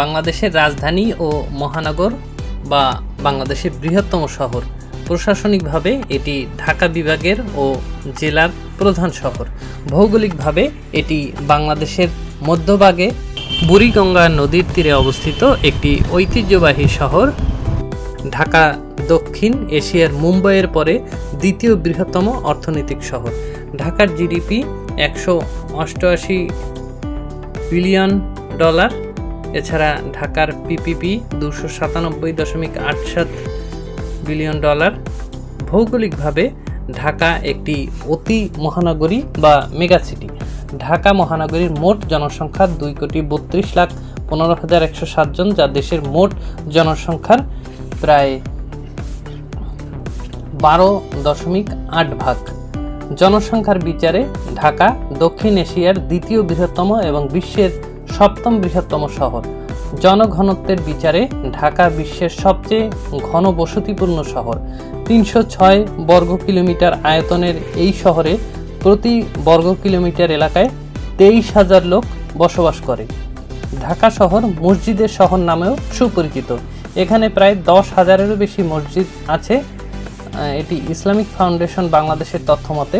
বাংলাদেশের রাজধানী ও মহানগর বা বাংলাদেশের বৃহত্তম শহর। প্রশাসনিকভাবে এটি ঢাকা বিভাগের ও জেলার প্রধান শহর। ভৌগোলিকভাবে এটি বাংলাদেশের মধ্যভাগে বুড়িগঙ্গা নদীর তীরে অবস্থিত একটি ঐতিহ্যবাহী শহর। ঢাকা দক্ষিণ এশিয়ার মুম্বাইয়ের পরে দ্বিতীয় বৃহত্তম অর্থনৈতিক শহর। ঢাকার জিডিপি একশো অষ্টআশি বিলিয়ন ডলার। এছাড়া ঢাকার পিপিপি দুশো সাতানব্বই দশমিক আট সাত বিলিয়ন ডলার। ভৌগোলিকভাবে ঢাকা একটি অতি মহানগরী বা মেগাসিটি ঢাকা মহানগরীর মোট জনসংখ্যা দুই কোটি বত্রিশ লাখ পনেরো হাজার একশো সাতজন যা দেশের মোট জনসংখ্যার প্রায় বারো দশমিক আট ভাগ। জনসংখ্যার বিচারে ঢাকা দক্ষিণ এশিয়ার দ্বিতীয় বৃহত্তম এবং বিশ্বের সপ্তম বৃহত্তম শহর। জনঘনত্বের বিচারে ঢাকা বিশ্বের সবচেয়ে ঘন বসতিপূর্ণ শহর। তিনশো ছয় বর্গ কিলোমিটার আয়তনের এই শহরে প্রতি বর্গ কিলোমিটার এলাকায় তেইশ হাজার লোক বসবাস করে। ঢাকা শহর মসজিদের শহর নামেও সুপরিচিত। এখানে প্রায় দশ হাজারেরও বেশি মসজিদ আছে। এটি ইসলামিক ফাউন্ডেশন বাংলাদেশের তথ্য মতে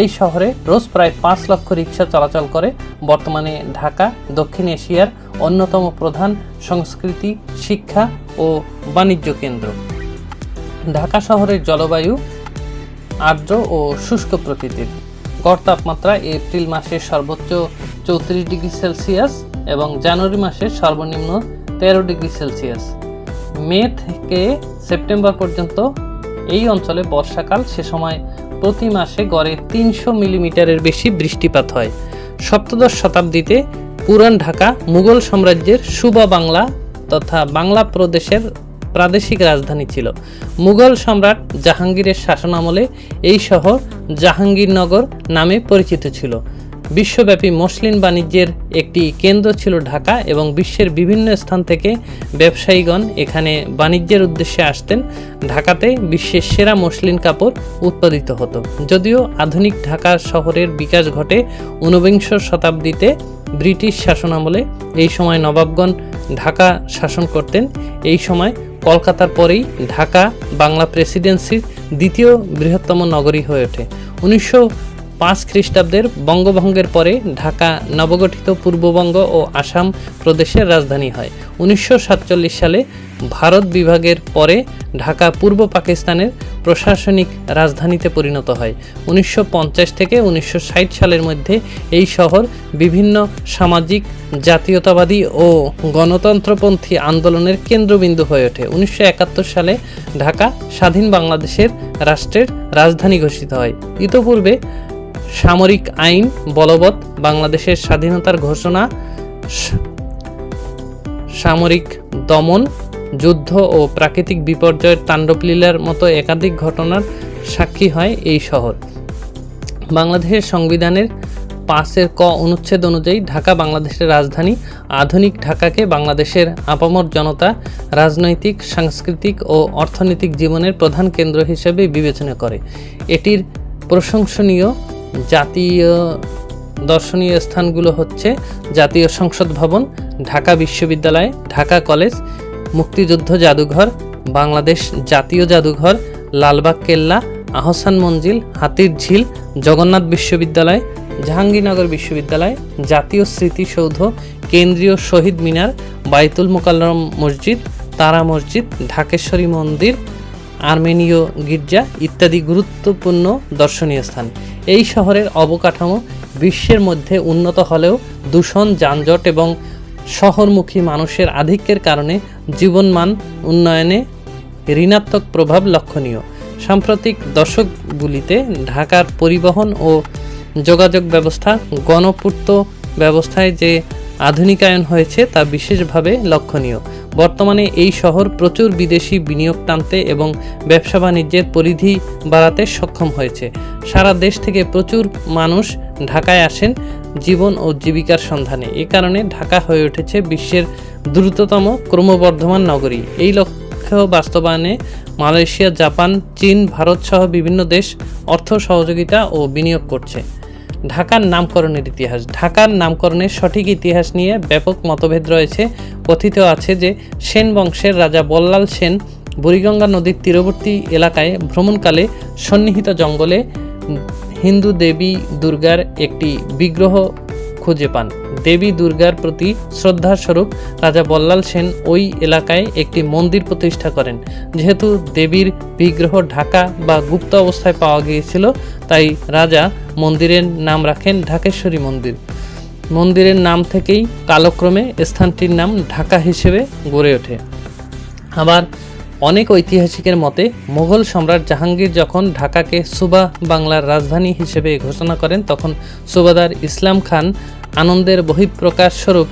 এই শহরে রোজ প্রায় পাঁচ লক্ষ রিক্সা চলাচল করে। বর্তমানে ঢাকা, দক্ষিণ এশিয়ার অন্যতম প্রধান সংস্কৃতি, শিক্ষা ও বাণিজ্য কেন্দ্র। ঢাকা শহরের জলবায়ু আর্দ্র ও শুষ্ক প্রকৃতির। গড় তাপমাত্রা এপ্রিল মাসে সর্বোচ্চ চৌত্রিশ ডিগ্রি সেলসিয়াস এবং জানুয়ারি মাসে সর্বনিম্ন তেরো ডিগ্রি সেলসিয়াস। মে থেকে সেপ্টেম্বর পর্যন্ত এই অঞ্চলে বর্ষাকাল সে সময় প্রতি মাসে গড়ে তিনশো মিলিমিটারের বেশি বৃষ্টিপাত হয়। সপ্তদশ শতাব্দীতে পুরান ঢাকা, মুঘল সাম্রাজ্যের সুবা বাংলা তথা বাংলা প্রদেশের প্রাদেশিক রাজধানী ছিল। মুঘল সম্রাট জাহাঙ্গীরের শাসনামলে এই শহর জাহাঙ্গীরনগর নামে পরিচিত ছিল। বিশ্বব্যাপী মসলিন বাণিজ্যের একটি কেন্দ্র ছিল ঢাকা এবং বিশ্বের বিভিন্ন স্থান থেকে ব্যবসায়ীগণ এখানে বাণিজ্যের উদ্দেশ্যে আসতেন। ঢাকাতে বিশ্বের সেরা মসলিন কাপড় উৎপাদিত হতো। যদিও আধুনিক ঢাকা শহরের বিকাশ ঘটে ঊনবিংশ শতাব্দীতে ব্রিটিশ শাসনামলে। এই সময় নবাবগণ ঢাকা শাসন করতেন। এই সময় কলকাতার পরেই ঢাকা বাংলা প্রেসিডেন্সির দ্বিতীয় বৃহত্তম নগরী হয়ে ওঠে। উনিশশো পাঁচ খ্রিস্টাব্দের বঙ্গভঙ্গের পরে ঢাকা নবগঠিত পূর্ববঙ্গ ও আসাম প্রদেশের রাজধানী হয়। উনিশশো সাতচল্লিশ সালে ভারত বিভাগের পরে ঢাকা পূর্ব পাকিস্তানের প্রশাসনিক রাজধানীতে পরিণত হয়। উনিশশো পঞ্চাশ থেকে উনিশশো ষাট সালের মধ্যে এই শহর বিভিন্ন সামাজিক, জাতীয়তাবাদী ও গণতন্ত্রপন্থী আন্দোলনের কেন্দ্রবিন্দু হয়ে ওঠে। উনিশশো একাত্তর সালে ঢাকা স্বাধীন বাংলাদেশের রাষ্ট্রের রাজধানী ঘোষিত হয়। ইতোপূর্বে সামরিক আইন বলবৎ বাংলাদেশের স্বাধীনতার ঘোষণা সামরিক দমন, যুদ্ধ ও প্রাকৃতিক বিপর্যয়ের তাণ্ডবলীলার মতো একাধিক ঘটনার সাক্ষী হয় এই শহর। বাংলাদেশের সংবিধানের পাঁচের ক অনুচ্ছেদ অনুযায়ী ঢাকা বাংলাদেশের রাজধানী, আধুনিক ঢাকাকে বাংলাদেশের আপামর জনতা, রাজনৈতিক, সাংস্কৃতিক ও অর্থনৈতিক জীবনের প্রধান কেন্দ্র হিসেবে বিবেচনা করে। এটির প্রশংসনীয় জাতীয় দর্শনীয় স্থানগুলো হচ্ছে জাতীয় সংসদ ভবন, ঢাকা বিশ্ববিদ্যালয়, ঢাকা কলেজ, মুক্তিযুদ্ধ জাদুঘর, বাংলাদেশ জাতীয় জাদুঘর, লালবাগ কেল্লা, আহসান মঞ্জিল, হাতির ঝিল, জগন্নাথ বিশ্ববিদ্যালয়, জাহাঙ্গীরনগর বিশ্ববিদ্যালয়, জাতীয় স্মৃতিসৌধ, কেন্দ্রীয় শহীদ মিনার, বাইতুল মোকাল্লম মসজিদ, তারা মসজিদ, ঢাকেশ্বরী মন্দির আর্মেনীয় গির্জা ইত্যাদি গুরুত্বপূর্ণ দর্শনীয় স্থান। এই শহরের অবকাঠামো বিশ্বের মধ্যে উন্নত হলেও দূষণ, যানজট এবং শহরমুখী মানুষের আধিক্যের কারণে জীবনমান উন্নয়নে ঋণাত্মক প্রভাব লক্ষণীয়। সাম্প্রতিক দশকগুলিতে ঢাকার পরিবহন ও যোগাযোগ ব্যবস্থা, গণপূর্ত ব্যবস্থায় যে আধুনিকায়ন হয়েছে তা বিশেষভাবে লক্ষণীয়। বর্তমানে এই শহর প্রচুর বিদেশি বিনিয়োগ টানতে এবং ব্যবসা বাণিজ্যের পরিধি বাড়াতে সক্ষম হয়েছে। সারা দেশ থেকে প্রচুর মানুষ ঢাকায় আসেন জীবন ও জীবিকার সন্ধানে। এ কারণে ঢাকা হয়ে উঠেছে বিশ্বের দ্রুততম ক্রমবর্ধমান নগরী। এই লক্ষ্য বাস্তবায়নে মালয়েশিয়া, জাপান, চীন ভারত সহ বিভিন্ন দেশ অর্থ সহযোগিতা ও বিনিয়োগ করছে। ঢাকার নামকরণের ইতিহাস। ঢাকার নামকরণের সঠিক ইতিহাস নিয়ে ব্যাপক মতভেদ রয়েছে। কথিত আছে যে সেন বংশের রাজা বল্লাল সেন বুড়িগঙ্গা নদীর তীরবর্তী এলাকায় ভ্রমণকালে সন্নিহিত জঙ্গলে হিন্দু দেবী দুর্গার একটি বিগ্রহ খুঁজে পান। দেবী দুর্গার প্রতি শ্রদ্ধাস্বরূপ রাজা বল্লাল সেন ওই এলাকায় একটি মন্দির প্রতিষ্ঠা করেন। যেহেতু দেবীর বিগ্রহ ঢাকা বা গুপ্ত অবস্থায় পাওয়া গিয়েছিল, তাই রাজা মন্দিরের নাম রাখেন ঢাকেশ্বরী মন্দির। মন্দিরের নাম থেকেই কালক্রমে স্থানটির নাম ঢাকা হিসেবে গড়ে ওঠে। আবার অনেক ঐতিহাসিকের মতে, মুঘল সম্রাট জাহাঙ্গীর যখন ঢাকাকে সুবা বাংলার রাজধানী হিসেবে ঘোষণা করেন, তখন সুবাদার ইসলাম খান আনন্দের বহিঃপ্রকাশ স্বরূপ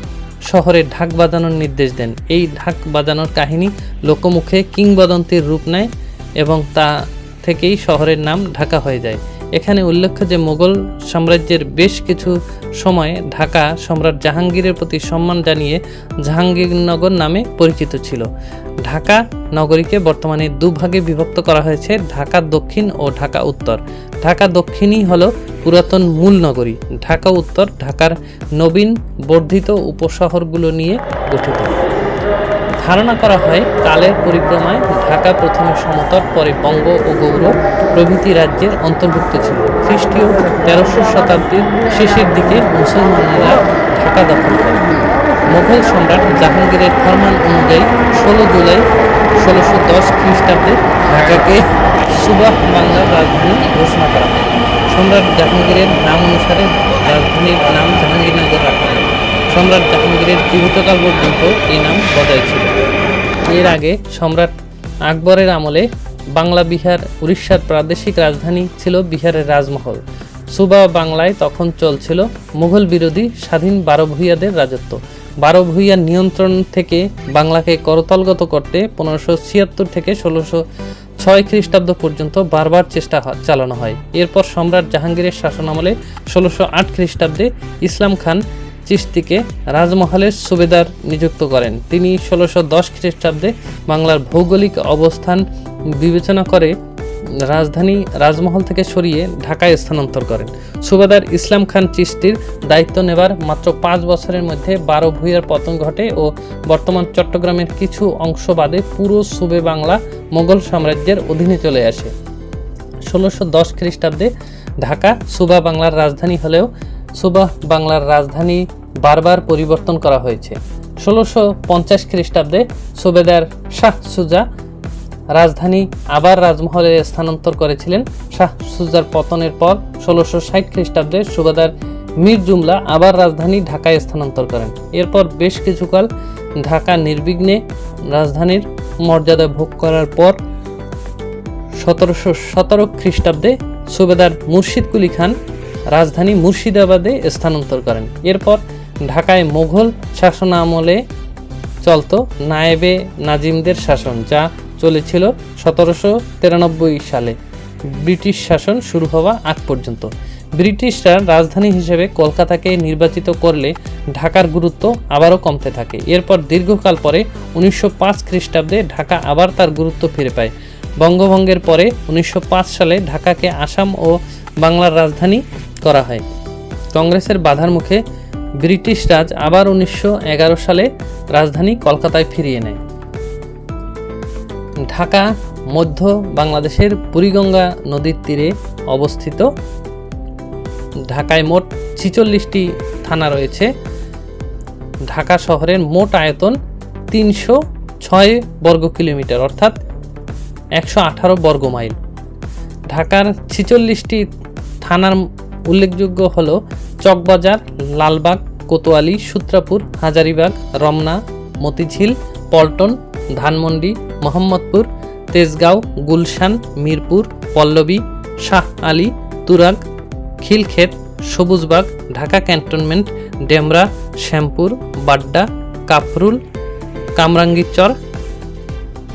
শহরে ঢাক বাজানোর নির্দেশ দেন। এই ঢাক বাজানোর কাহিনী লোকমুখে কিংবদন্তির রূপ নেয় এবং তা থেকেই শহরের নাম ঢাকা হয়ে যায়। এখানে উল্লেখ্য যে মোগল সাম্রাজ্যের বেশ কিছু সময়ে ঢাকা সম্রাট জাহাঙ্গীরের প্রতি সম্মান জানিয়ে জাহাঙ্গীরনগর নামে পরিচিত ছিল। ঢাকা নগরীকে বর্তমানে দুভাগে বিভক্ত করা হয়েছে, ঢাকা দক্ষিণ ও ঢাকা উত্তর। ঢাকা দক্ষিণই হলো পুরাতন মূল নগরী। ঢাকা উত্তর ঢাকার নবীন বর্ধিত উপশহরগুলো নিয়ে গঠিত। ধারণা করা হয়, কালের পরিক্রমায় ঢাকা প্রথমে সমতট পরে বঙ্গ ও গৌর প্রভৃতি রাজ্যের অন্তর্ভুক্ত ছিল। খ্রিস্টীয় তেরোশো শতাব্দীর শেষের দিকে মুসলমানেরা ঢাকা দখল করে। মোগল সম্রাট জাহাঙ্গীরের ফরমান অনুযায়ী ষোলো জুলাই ষোলোশো দশ খ্রিস্টাব্দে ঢাকাকে সুবাহ বাংলার রাজধানী ঘোষণা করা হয়। সম্রাট জাহাঙ্গীরের নাম অনুসারে রাজধানীর নাম জাহাঙ্গীরনগর রাখা হয়। সম্রাট জাহাঙ্গীরের জীবিতকাল পর্যন্ত এই নাম বজায় ছিল। এর আগে সম্রাট আকবরের আমলে বাংলা, বিহার, উড়িষ্যার প্রাদেশিক রাজধানী ছিল বিহারের রাজমহল। সুবা বাংলায় তখন চলছিল মুঘল বিরোধী স্বাধীন বারো ভূঁইয়াদের রাজত্ব। বারো ভূঁইয়ার নিয়ন্ত্রণ থেকে বাংলাকে করতলগত করতে পনেরোশো ছিয়াত্তর থেকে ষোলোশো ছয় খ্রিস্টাব্দ পর্যন্ত বারবার চেষ্টা চালানো হয়। এরপর সম্রাট জাহাঙ্গীরের শাসনামলে ষোলোশো আট খ্রিস্টাব্দে ইসলাম খান চিশতিকে রাজমহলের সুবেদার নিযুক্ত করেন। তিনি ষোলোশো দশ খ্রিস্টাব্দে বাংলার ভৌগোলিক অবস্থান বিবেচনা করে রাজধানী রাজমহল থেকে সরিয়ে ঢাকায় স্থানান্তর করেন। সুবেদার ইসলাম খান চিশতির দায়িত্ব নেবার মাত্র পাঁচ বছরের মধ্যে বারো ভূঁইয়ার পতন ঘটে ও বর্তমান চট্টগ্রামের কিছু অংশ বাদে পুরো সুবে বাংলা মোগল সাম্রাজ্যের অধীনে চলে আসে। ষোলোশো দশ খ্রিস্টাব্দে ঢাকা সুবা বাংলার রাজধানী হলেও সুবা বাংলার রাজধানী বারবার পরিবর্তন করা হয়েছে। ষোলোশো পঞ্চাশ খ্রিস্টাব্দে সুবেদার শাহ সুজা রাজধানী আবার রাজমহলে স্থানান্তর করেছিলেন। শাহ সুজার পতনের পর ষোলোশো ষাট খ্রিস্টাব্দে সুবেদার মীর জুমলা আবার রাজধানী ঢাকায় স্থানান্তর করেন। এরপর বেশ কিছুকাল ঢাকা নির্বিঘ্নে রাজধানীর মর্যাদা ভোগ করার পর সতেরোশো সতেরো খ্রিস্টাব্দে সুবেদার মুর্শিদ কুলি খান রাজধানী মুর্শিদাবাদে স্থানান্তর করেন। এরপর ঢাকায় মোঘল শাসনামলে চলত নায়েবে নাজিমদের শাসন, যা চলেছিল সতেরোশো তিরানব্বই সালে। ব্রিটিশ শাসন শুরু হওয়া আগ পর্যন্ত। ব্রিটিশরা রাজধানী হিসেবে কলকাতাকে নির্বাচিত করলে ঢাকার গুরুত্ব আবারও কমতে থাকে। এরপর দীর্ঘকাল পরে উনিশশো পাঁচ খ্রিস্টাব্দে ঢাকা আবার তার গুরুত্ব ফিরে পায়। বঙ্গভঙ্গের পরে উনিশশো পাঁচ সালে ঢাকাকে আসাম ও বাংলার রাজধানী করা হয়। কংগ্রেসের বাধার মুখে ব্রিটিশ রাজ আবার উনিশশো এগারো সালে রাজধানী কলকাতায় ফিরিয়ে নেয়। ঢাকা, মধ্য বাংলাদেশের বুড়িগঙ্গা নদীর তীরে অবস্থিত। ঢাকায় মোট ছিচল্লিশটি থানা রয়েছে। ঢাকা শহরের মোট আয়তন তিনশো ছয় বর্গ কিলোমিটার, অর্থাৎ একশো আঠারো বর্গ মাইল। ঢাকার ছিচল্লিশটি থানার উল্লেখযোগ্য হল চকবাজার, লালবাগ, কোতোয়ালি, সূত্রাপুর, হাজারিবাগ, রমনা, মতিঝিল, পল্টন, ধানমন্ডি, মোহাম্মদপুর, তেজগাঁও, গুলশান, মিরপুর, পল্লবী, শাহ আলী, তুরাগ, খিলক্ষেত, সবুজবাগ, ঢাকা ক্যান্টনমেন্ট, ডেমরা, শ্যামপুর, বাড্ডা কাফরুল কামরাঙ্গীরচর,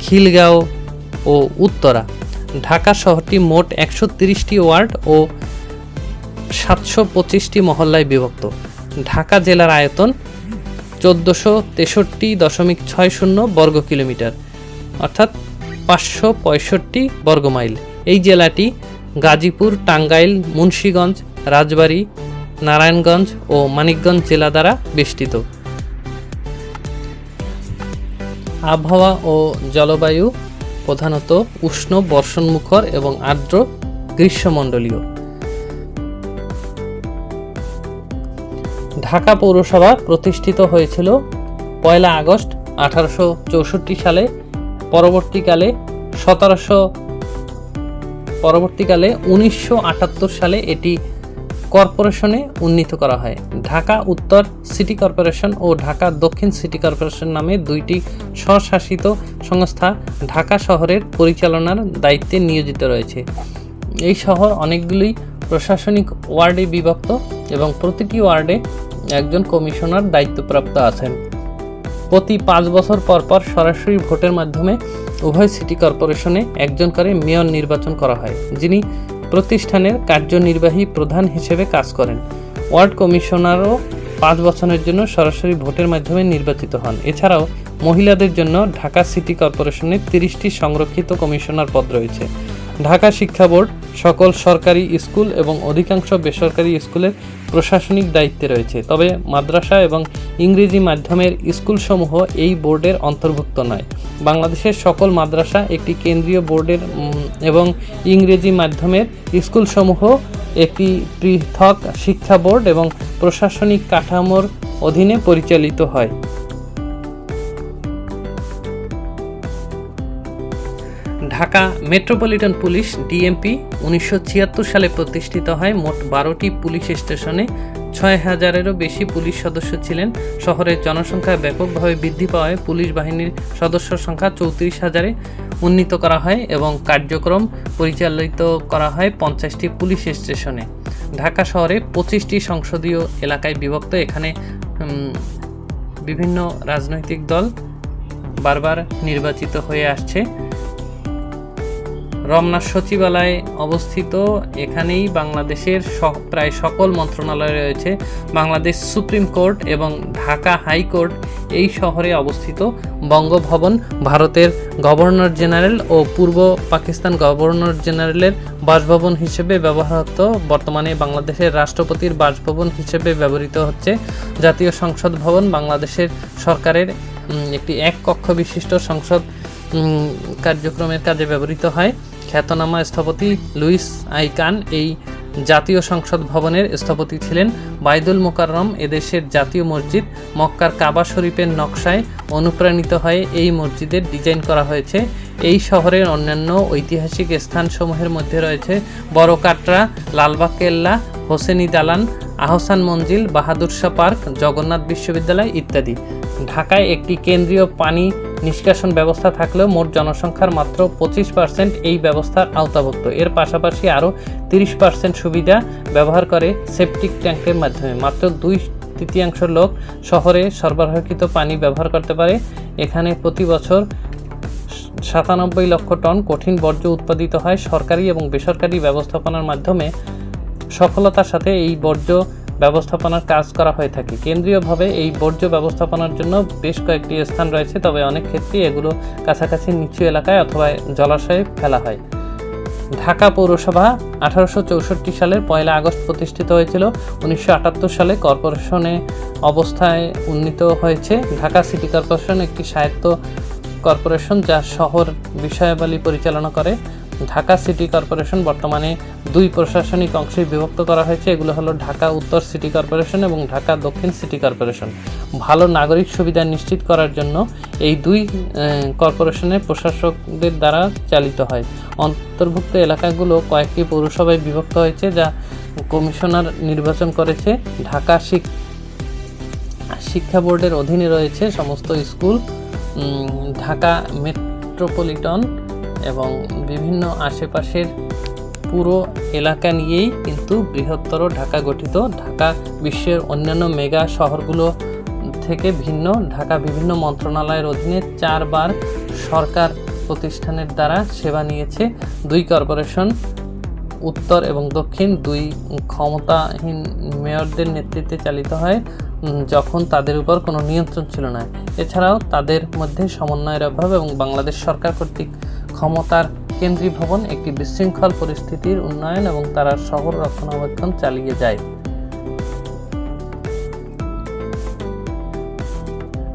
খিলগাঁও ও উত্তরা। ঢাকা শহরটি মোট একশো তিরিশটি ওয়ার্ড ও সাতশো পঁচিশটি মহল্লায় বিভক্ত। ঢাকা জেলার আয়তন চোদ্দোশো তেষট্টি দশমিক ছয় শূন্য বর্গ কিলোমিটার, অর্থাৎ পাঁচশো পঁয়ষট্টি বর্গ মাইল। এই জেলাটি গাজীপুর, টাঙ্গাইল, মুন্সীগঞ্জ, রাজবাড়ী, নারায়ণগঞ্জ ও মানিকগঞ্জ জেলা দ্বারা বেষ্টিত। আবহাওয়া ও জলবায়ু প্রধানত উষ্ণ বর্ষণমুখর এবং আর্দ্র গ্রীষ্মমণ্ডলীয়। ঢাকা পৌরসভা প্রতিষ্ঠিত হয়েছিল পয়লা আগস্ট আঠারোশো চৌষট্টি সালে। পরবর্তীকালে সতেরোশো, পরবর্তীকালে উনিশশো আটাত্তর সালে এটি কর্পোরেশনে উন্নীত করা হয়। ঢাকা উত্তর সিটি কর্পোরেশন ও ঢাকা দক্ষিণ সিটি কর্পোরেশন নামে দুইটি স্বশাসিত সংস্থা ঢাকা শহরের পরিচালনার দায়িত্বে নিয়োজিত রয়েছে। এই শহর অনেকগুলি প্রশাসনিক ওয়ার্ডে বিভক্ত এবং প্রতিটি ওয়ার্ডে একজন কমিশনার দায়িত্বপ্রাপ্ত আছেন। প্রতি পাঁচ বছর পর পর সরাসরি ভোটের মাধ্যমে উভয় সিটি কর্পোরেশনে একজন করে মেয়র নির্বাচন করা হয়, যিনি প্রতিষ্ঠানের কার্যনির্বাহী প্রধান হিসেবে কাজ করেন। ওয়ার্ড কমিশনারও পাঁচ বছরের জন্য সরাসরি ভোটের মাধ্যমে নির্বাচিত হন। এছাড়াও মহিলাদের জন্য ঢাকা সিটি কর্পোরেশনে তিরিশটি সংরক্ষিত কমিশনার পদ রয়েছে। ঢাকা শিক্ষা বোর্ড সকল সরকারি স্কুল এবং অধিকাংশ বেসরকারি স্কুলের প্রশাসনিক দায়িত্বে রয়েছে। তবে মাদ্রাসা এবং ইংরেজি মাধ্যমের স্কুলসমূহ এই বোর্ডের অন্তর্ভুক্ত নয়। বাংলাদেশের সকল মাদ্রাসা একটি কেন্দ্রীয় বোর্ডের এবং ইংরেজি মাধ্যমের স্কুলসমূহ একটি পৃথক শিক্ষা বোর্ড এবং প্রশাসনিক কাঠামোর অধীনে পরিচালিত হয়। ঢাকা মেট্রোপলিটন পুলিশ, ডিএমপি, উনিশশো ছিয়াত্তর সালে প্রতিষ্ঠিত হয় মোট বারোটি পুলিশ স্টেশনে। ছয় হাজারেরও বেশি পুলিশ সদস্য ছিলেন। শহরের জনসংখ্যা ব্যাপকভাবে বৃদ্ধি পাওয়ায় পুলিশ বাহিনীর সদস্য সংখ্যা চৌত্রিশ হাজারে উন্নীত করা হয় এবং কার্যক্রম পরিচালিত করা হয় পঞ্চাশটি পুলিশ স্টেশনে। ঢাকা শহরে পঁচিশটি সংসদীয় এলাকায় বিভক্ত। এখানে বিভিন্ন রাজনৈতিক দল বারবার নির্বাচিত হয়ে আসছে। রমনা সচিবালয় অবস্থিত। এখানেই বাংলাদেশের প্রায় সকল মন্ত্রণালয় রয়েছে। বাংলাদেশ সুপ্রিম কোর্ট এবং ঢাকা হাইকোর্ট এই শহরে অবস্থিত। বঙ্গভবন ভারতের গভর্নর জেনারেল ও পূর্ব পাকিস্তান গভর্নর জেনারেলের বাসভবন হিসেবে ব্যবহৃত। বর্তমানে বাংলাদেশের রাষ্ট্রপতির বাসভবন হিসেবে ব্যবহৃত হচ্ছে। জাতীয় সংসদ ভবন বাংলাদেশের সরকারের একটি এক কক্ষ বিশিষ্ট সংসদ কার্যক্রমের কাজে ব্যবহৃত হয়। খ্যাতনামা স্থপতি লুইস আইকান এই জাতীয় সংসদ ভবনের স্থপতি ছিলেন। বাইদুল মোকাররম এদেশের জাতীয় মসজিদ মক্কার কাবা শরীফের নকশায় অনুপ্রাণিত হয়ে এই মসজিদের ডিজাইন করা হয়েছে। এই শহরের অন্যান্য ঐতিহাসিক স্থানসমূহের মধ্যে রয়েছে বড় কাটরা লালবাগ কেল্লা হোসেনি দালান, আহসান মঞ্জিল, বাহাদুর শাহ পার্ক, জগন্নাথ বিশ্ববিদ্যালয় ইত্যাদি। ঢাকায় একটি কেন্দ্রীয় পানি নিষ্কাশন ব্যবস্থা থাকলেও মোট জনসংখ্যার মাত্র পঁচিশ পার্সেন্ট এই ব্যবস্থার আওতাভুক্ত। এর পাশাপাশি আরও তিরিশ পার্সেন্ট সুবিধা ব্যবহার করে সেপটিক ট্যাঙ্কের মাধ্যমে। মাত্র দুই তৃতীয়াংশ লোক শহরে সরবরাহকৃত পানি ব্যবহার করতে পারে। এখানে প্রতি বছর সাতানব্বই লক্ষ টন কঠিন বর্জ্য উৎপাদিত হয় সরকারি এবং বেসরকারি ব্যবস্থাপনার মাধ্যমে। সফলতার সাথে এই বর্জ্য ব্যবস্থাপনার কাজ করা হয়ে থাকে। কেন্দ্রীয়ভাবে এই বর্জ্য ব্যবস্থাপনার জন্য বেশ কয়েকটি স্থান রয়েছে, তবে অনেক ক্ষেত্রেই এগুলো কাছাকাছি নিচু এলাকায় অথবা জলাশয়ে ফেলা হয়। ঢাকা পৌরসভা আঠারোশো চৌষট্টি সালের পয়লা আগস্ট প্রতিষ্ঠিত হয়েছিল। উনিশশো আটাত্তর সালে কর্পোরেশনে অবস্থায় উন্নীত হয়েছে। ঢাকা সিটি কর্পোরেশন একটি স্বায়ত্ত কর্পোরেশন যা শহর বিষয়াবলী পরিচালনা করে। ঢাকা সিটি কর্পোরেশন বর্তমানে দুই প্রশাসনিক অংশে বিভক্ত করা হয়েছে। এগুলো হলো ঢাকা উত্তর সিটি কর্পোরেশন এবং ঢাকা দক্ষিণ সিটি কর্পোরেশন। ভালো নাগরিক সুবিধা নিশ্চিত করার জন্য এই দুই কর্পোরেশনের প্রশাসকদের দ্বারা চালিত হয়। অন্তর্ভুক্ত এলাকাগুলো কয়েকটি পৌরসভায় বিভক্ত হয়েছে, যা কমিশনার নির্বাচন করেছে। ঢাকা শিক, শিক্ষা বোর্ডের অধীনে রয়েছে সমস্ত স্কুল ঢাকা মেট্রোপলিটন এবং বিভিন্ন আশেপাশের পুরো এলাকা নিয়েই কিন্তু বৃহত্তর ঢাকা গঠিত। ঢাকা বিশ্বের অন্যান্য মেগা শহরগুলো থেকে ভিন্ন। ঢাকা বিভিন্ন মন্ত্রণালয়ের অধীনে চারবার সরকার প্রতিষ্ঠানের দ্বারা সেবা নিয়েছে। দুই কর্পোরেশন, উত্তর এবং দক্ষিণ, দুই ক্ষমতাহীন মেয়রদের নেতৃত্বে চালিত হয়। যখন তাদের উপর কোনো নিয়ন্ত্রণ ছিল না। এছাড়াও তাদের মধ্যে সমন্বয়ের অভাব এবং বাংলাদেশ সরকার কর্তৃক ক্ষমতার কেন্দ্রীয় ভবন একটি বিশৃঙ্খল পরিস্থিতির উন্নয়ন এবং তারা শহর রক্ষণাবেক্ষণ চালিয়ে যায়।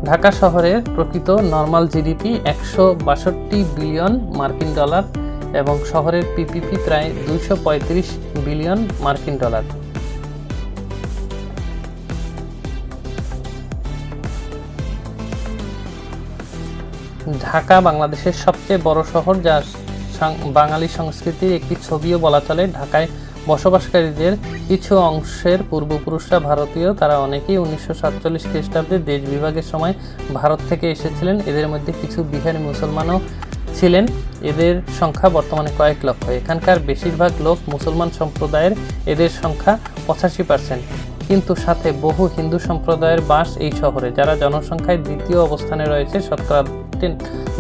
ঢাকা শহরের প্রকৃত নর্মাল জিডিপি একশো বাষট্টি বিলিয়ন মার্কিন ডলার এবং শহরের পিপিপি প্রায় দুইশো পঁয়ত্রিশ বিলিয়ন মার্কিন ডলার। ঢাকা বাংলাদেশের সবচেয়ে বড় শহর যা বাঙালি সংস্কৃতির একটি ছবিও বলা চলে। ঢাকায় বসবাসকারীদের কিছু অংশের পূর্বপুরুষরা ভারতীয়, তারা অনেকেই উনিশশো সাতচল্লিশ খ্রিস্টাব্দে দেশ বিভাগের সময় ভারত থেকে এসেছিলেন। এদের মধ্যে কিছু বিহারি মুসলমানও ছিলেন। এদের সংখ্যা বর্তমানে কয়েক লক্ষ। এখানকার বেশিরভাগ লোক মুসলমান সম্প্রদায়ের। এদের সংখ্যা পঁচাশি পার্সেন্ট। কিন্তু সাথে বহু হিন্দু সম্প্রদায়ের বাস এই শহরে, যারা জনসংখ্যায় দ্বিতীয় অবস্থানে রয়েছে শতকরা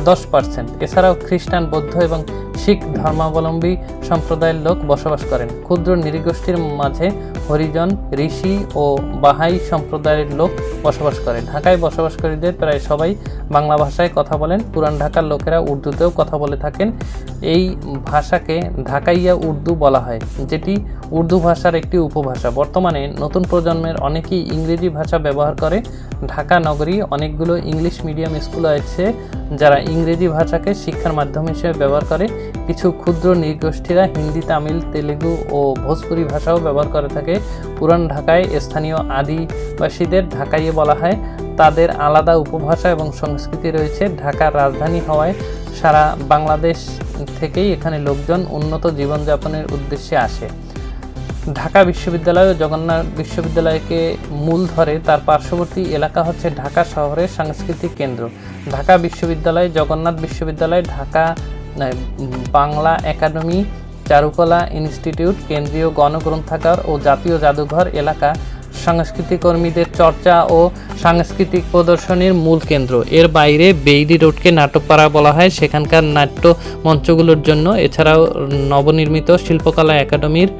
দশ পার্সেন্ট। এছাড়াও খ্রিস্টান, বৌদ্ধ এবং শিখ ধর্মাবলম্বী সম্প্রদায়ের লোক বসবাস করেন। ক্ষুদ্র নৃগোষ্ঠীর মাঝে হরিজন, ঋষি ও বাহাই সম্প্রদায়ের লোক বসবাস করে ঢাকায় বসবাসকারীদের প্রায় সবাই বাংলা ভাষায় কথা বলেন। পুরান ঢাকার লোকেরা উর্দুতেও কথা বলে থাকেন। এই ভাষাকে ঢাকাইয়া উর্দু বলা হয়, যেটি উর্দু ভাষার একটি উপভাষা। বর্তমানে নতুন প্রজন্মের অনেকেই ইংরেজি ভাষা ব্যবহার করে। ঢাকা নগরী অনেকগুলো ইংলিশ মিডিয়াম স্কুল আছে, যারা ইংরেজি ভাষাকে শিক্ষার মাধ্যম হিসেবে ব্যবহার করে। কিছু ক্ষুদ্র নৃগোষ্ঠীরা হিন্দি, তামিল, তেলেগু ও ভোজপুরি ভাষাও ব্যবহার করে থাকে। পুরান ঢাকায় স্থানীয় আদিবাসীদের ঢাকাইয়ে বলা হয়। তাদের আলাদা উপভাষা এবং সংস্কৃতি রয়েছে। ঢাকার রাজধানী হওয়ায় সারা বাংলাদেশ থেকেই এখানে লোকজন উন্নত জীবনযাপনের উদ্দেশ্যে আসে। ঢাকা বিশ্ববিদ্যালয় ও জগন্নাথ বিশ্ববিদ্যালয়কে মূল ধরে তার পার্শ্ববর্তী এলাকা হচ্ছে ঢাকা শহরের সাংস্কৃতিক কেন্দ্র। ঢাকা বিশ্ববিদ্যালয়, জগন্নাথ বিশ্ববিদ্যালয়, ঢাকা বাংলা একাডেমি, চারুকলা ইনস্টিটিউট, কেন্দ্রীয় গণগ্রন্থাগার ও জাতীয় জাদুঘর এলাকা সাংস্কৃতিক কর্মীদের চর্চা ও সাংস্কৃতিক প্রদর্শনীর মূল কেন্দ্র। এর বাইরে বেইলি রোডকে নাটকপাড়া বলা হয়। সেখানকার নাট্য মঞ্চগুলোর জন্য এছাড়াও নবনির্মিত শিল্পকলা একাডেমির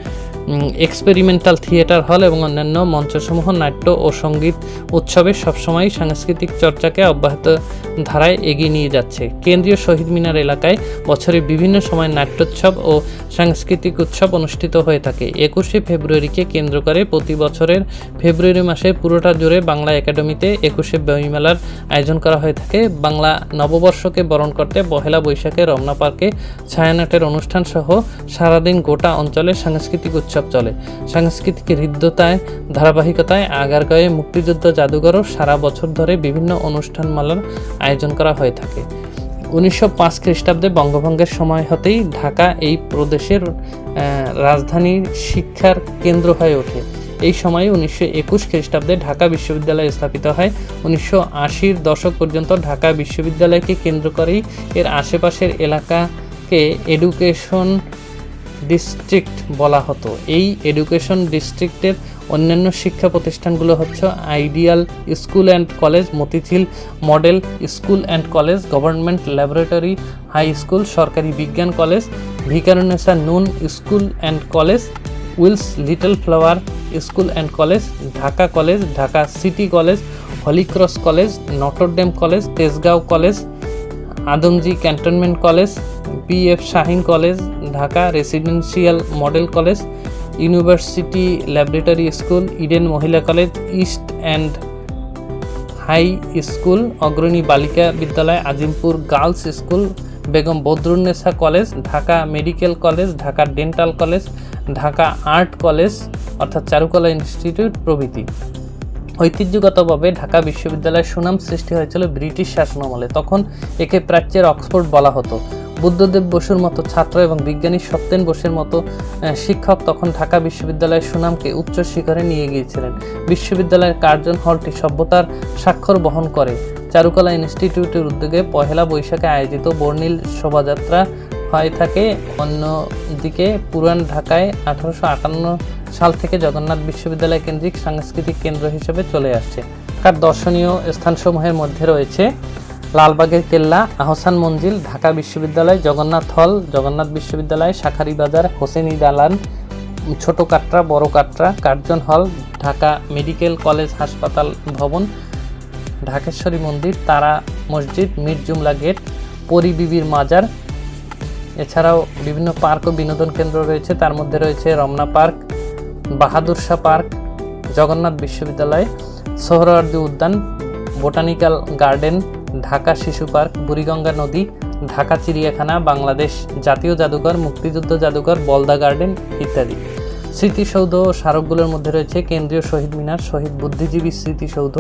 এক্সপেরিমেন্টাল থিয়েটার হল এবং অন্যান্য মঞ্চসমূহ নাট্য ও সংগীত উৎসবে সবসময় সাংস্কৃতিক চর্চাকে অব্যাহত ধারায় এগিয়ে নিয়ে যাচ্ছে। কেন্দ্রীয় শহীদ মিনার এলাকায় বছরে বিভিন্ন সময় নাট্যোৎসব ও সাংস্কৃতিক উৎসব অনুষ্ঠিত হয়ে থাকে। একুশে ফেব্রুয়ারিকে কেন্দ্র করে প্রতি বছরের ফেব্রুয়ারি মাসে পুরোটা জুড়ে বাংলা একাডেমিতে একুশে বইমেলার আয়োজন করা হয়ে থাকে। বাংলা নববর্ষকে বরণ করতে পহেলা বৈশাখে রমনা পার্কে ছায়ানাটের অনুষ্ঠান সহ সারাদিন গোটা অঞ্চলে সাংস্কৃতিক উৎসব চলে। সাংস্কৃতিক হৃদ্যতায় ধারাবাহিকতায় আগারগাঁয়ে মুক্তিযুদ্ধ জাদুঘরও সারা বছর ধরে বিভিন্ন অনুষ্ঠানমালার আয়োজন করা হয়ে থাকে। উনিশশো পাঁচ খ্রিস্টাব্দে বঙ্গভঙ্গের সময় হতেই ঢাকা এই প্রদেশের আহ, রাজধানীর শিক্ষার কেন্দ্র হয়ে ওঠে। এই সময়ে উনিশশো একুশ খ্রিস্টাব্দে ঢাকা বিশ্ববিদ্যালয় স্থাপিত হয়। উনিশশো আশির দশক পর্যন্ত ঢাকা বিশ্ববিদ্যালয়কে কেন্দ্র করেই এর আশেপাশের এলাকাকে এডুকেশন ডিস্ট্রিক্ট বলা হতো। এই এডুকেশন ডিস্ট্রিক্টের অন্যান্য শিক্ষা প্রতিষ্ঠানগুলো হচ্ছে ideal school and college Motijheel model school and college government laboratory high school সরকারি বিজ্ঞান college Viqarunnisa Noon school and college Wills little flower school and college Dhaka college Dhaka city college Holy Cross college Notre Dame college Tejgaon college Adamjee cantonment college B F Shaheen college Dhaka residential model college, university laboratory school, Eden মহিলা college, east and high school, অগ্রণী বালিকা বিদ্যালয়, Azimpur girls school, Begum Badrunnesa college, Dhaka medical college, Dhaka dental college, Dhaka art college, অর্থাৎ চারুকলা institute প্রভৃতি। ঐতিহ্যগতভাবে ঢাকা বিশ্ববিদ্যালয়ের সুনাম সৃষ্টি হয়েছিল ব্রিটিশ শাসনামলে। তখন একে প্রাচ্যের অক্সফোর্ড বলা হতো। বুদ্ধদেব বসুর মতো ছাত্র এবং বিজ্ঞানী সত্যেন বসুর মতো শিক্ষক তখন ঢাকা বিশ্ববিদ্যালয়ের সুনামকে উচ্চ শিখরে নিয়ে গিয়েছিলেন। বিশ্ববিদ্যালয়ের কার্জন হলটি সভ্যতার স্বাক্ষর বহন করে। চারুকলা ইনস্টিটিউটের উদ্যোগে পহেলা বৈশাখে আয়োজিত বর্ণিল শোভাযাত্রা হয়ে থাকে। অন্যদিকে পুরান ঢাকায় আঠারোশো আটান্ন সাল থেকে জগন্নাথ বিশ্ববিদ্যালয় কেন্দ্রিক সাংস্কৃতিক কেন্দ্র হিসেবে চলে আসছে। ঢাকার দর্শনীয় স্থানসমূহের মধ্যে রয়েছে লালবাগের কেল্লা, আহসান মঞ্জিল, ঢাকা বিশ্ববিদ্যালয়, জগন্নাথ হল, জগন্নাথ বিশ্ববিদ্যালয়, শাখারি বাজার, হোসেনি দালান, ছোট কাটরা, বড় কাটরা, কার্জন হল, ঢাকা মেডিকেল কলেজ হাসপাতাল ভবন, ঢাকেশ্বরী মন্দির, তারা মসজিদ, মীর জুমলা গেট পরিবিবির মাজার। এছাড়াও বিভিন্ন পার্ক ও বিনোদন কেন্দ্র রয়েছে, তার মধ্যে রয়েছে রমনা পার্ক, বাহাদুর শাহ পার্ক, জগন্নাথ বিশ্ববিদ্যালয়, সোহরাওয়ার্দী উদ্যান, বোটানিক্যাল গার্ডেন ঢাকা শিশু পার্ক, বুড়িগঙ্গা নদী, ঢাকা চিড়িয়াখানা, বাংলাদেশ জাতীয় জাদুঘর, মুক্তিযুদ্ধ জাদুঘর, বলদা গার্ডেন ইত্যাদি। স্মৃতিসৌধ ও স্মারকগুলোর মধ্যে রয়েছে কেন্দ্রীয় শহীদ মিনার, শহীদ বুদ্ধিজীবী স্মৃতিসৌধ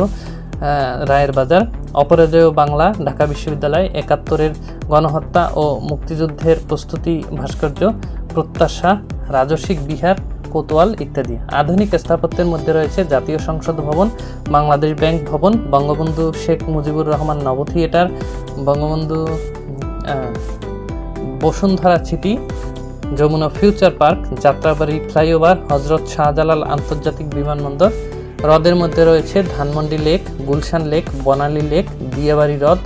রায়ের বাজার, অপরাজেয় বাংলা, ঢাকা বিশ্ববিদ্যালয়, একাত্তরের গণহত্যা ও মুক্তিযুদ্ধের প্রস্তুতি ভাস্কর্য, প্রত্যাশা, রাজসিক বিহার কোতোয়াল ইত্যাদি। আধুনিক স্থাপত্যের মধ্যে রয়েছে জাতীয় সংসদ ভবন, বাংলাদেশ ব্যাংক ভবন, Bangabandhu Sheikh Mujibur Rahman Nabo theatre Bangabandhu Bashundhara city, Jamuna future park, Jatrabari flyover, Hazrat Shahjalal আন্তর্জাতিক বিমানবন্দর, হ্রদের মধ্যে রয়েছে Dhanmondi lake, Gulshan lake, Banani lake Diabari হ্রদ,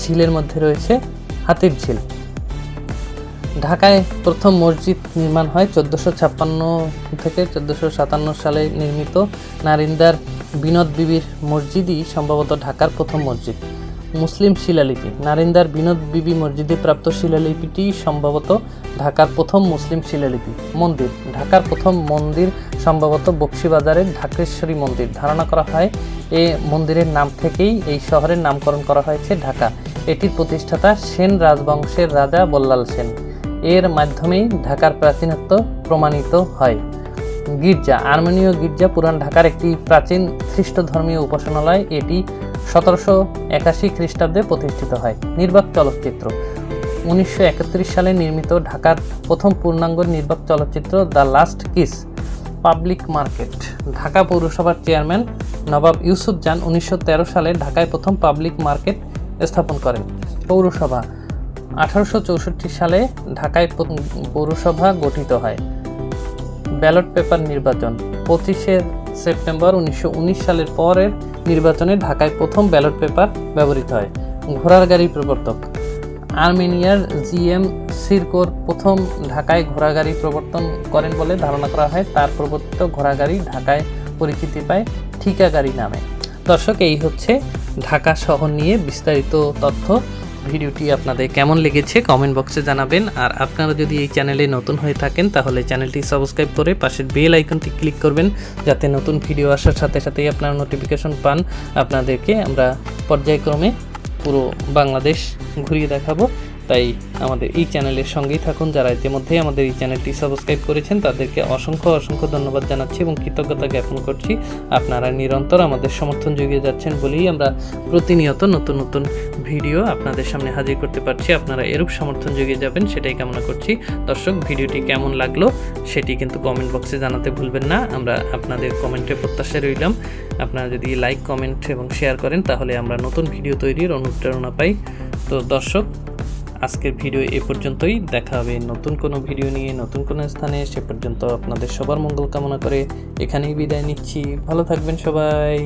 ঝিলের মধ্যে রয়েছে হাতির ঝিল ঢাকায় প্রথম মসজিদ নির্মাণ হয় চোদ্দোশো ছাপ্পান্ন থেকে চোদ্দোশো সাতান্ন সালে নির্মিত নারিন্দার বিনোদ বিবির মসজিদই সম্ভবত ঢাকার প্রথম মসজিদ। মুসলিম শিলালিপি। নারিন্দার বিনোদ বিবি মসজিদে প্রাপ্ত শিলালিপিটি সম্ভবত ঢাকার প্রথম মুসলিম শিলালিপি। মন্দির। ঢাকার প্রথম মন্দির সম্ভবত বক্সিবাজারের ঢাকেশ্বরী মন্দির। ধারণা করা হয় এ মন্দিরের নাম থেকেই এই শহরের নামকরণ করা হয়েছে ঢাকা। এটির প্রতিষ্ঠাতা সেন রাজবংশের রাজা বল্লাল সেন। এর মাধ্যমেই ঢাকার প্রাচীনত্ব প্রমাণিত হয়। গির্জা, আর্মেনীয় গির্জা পুরান ঢাকার একটি প্রাচীন খ্রিস্ট ধর্মীয় উপাসনালয়। এটি সতেরোশো একাশি খ্রিস্টাব্দে প্রতিষ্ঠিত হয়। নির্বাক চলচ্চিত্র। উনিশশো একত্রিশ সালে নির্মিত ঢাকার প্রথম পূর্ণাঙ্গ নির্বাক চলচ্চিত্র the last kiss, public market. Dhaka পৌরসভার চেয়ারম্যান নবাব ইউসুফ জান উনিশশো তেরো সালে ঢাকায় প্রথম পাবলিক মার্কেট স্থাপন করেন। পৌরসভা আঠারোশো চৌষট্টি সালে ঢাকায় পৌরসভা গঠিত হয়। ব্যালট পেপার নির্বাচন, পঁচিশে সেপ্টেম্বর উনিশশো উনিশ সালের পরের নির্বাচনে ঢাকায় প্রথম ব্যালট পেপার ব্যবহৃত হয়। ঘোড়ার গাড়ি প্রবর্তক, আর্মেনিয়ার জিএম সিরকোর প্রথম ঢাকায় ঘোড়া গাড়ি প্রবর্তন করেন বলে ধারণা করা হয়। তার প্রবর্তিত ঘোড়া গাড়ি ঢাকায় পরিচিতি পায় ঠিকা গাড়ি নামে। দর্শক, এই হচ্ছে ঢাকা শহর নিয়ে বিস্তারিত তথ্য। ভিডিওটি আপনাদের কেমন লেগেছে কমেন্ট বক্সে জানাবেন। আর আপনারা যদি এই চ্যানেলে নতুন হয়ে থাকেন, তাহলে চ্যানেলটি সাবস্ক্রাইব করে পাশের বেল আইকনটি ক্লিক করবেন, যাতে নতুন ভিডিও আসার সাথে সাথেই আপনারা নোটিফিকেশন পান। আপনাদেরকে আমরা পর্যায়ক্রমে পুরো বাংলাদেশ ঘুরিয়ে দেখাবো। তাই আমাদের এই চ্যানেলের সঙ্গেই থাকুন। যারা ইতিমধ্যেই আমাদের এই চ্যানেলটি সাবস্ক্রাইব করেছেন, তাদেরকে অসংখ্য অসংখ্য ধন্যবাদ জানাচ্ছি এবং কৃতজ্ঞতা জ্ঞাপন করছি। আপনারা নিরন্তর আমাদের সমর্থন জুগিয়ে যাচ্ছেন বলেই আমরা প্রতিনিয়ত নতুন নতুন ভিডিও আপনাদের সামনে হাজির করতে পারছি। আপনারা এরূপ সমর্থন জুগিয়ে যাবেন, সেটাই কামনা করছি। দর্শক, ভিডিওটি কেমন লাগল সেটি কিন্তু কমেন্ট বক্সে জানাতে ভুলবেন না। আমরা আপনাদের কমেন্টে প্রত্যাশা রইলাম। আপনারা যদি লাইক কমেন্ট এবং শেয়ার করেন, তাহলে আমরা নতুন ভিডিও তৈরির অনুপ্রেরণা পাই। তো দর্শক আজকের ভিডিও এ পর্যন্তই। দেখা হবে নতুন কোনো ভিডিও নিয়ে, নতুন কোনো স্থানে। সে পর্যন্ত আপনাদের সবার মঙ্গল কামনা করে এখানেই বিদায় নিচ্ছি। ভালো থাকবেন সবাই।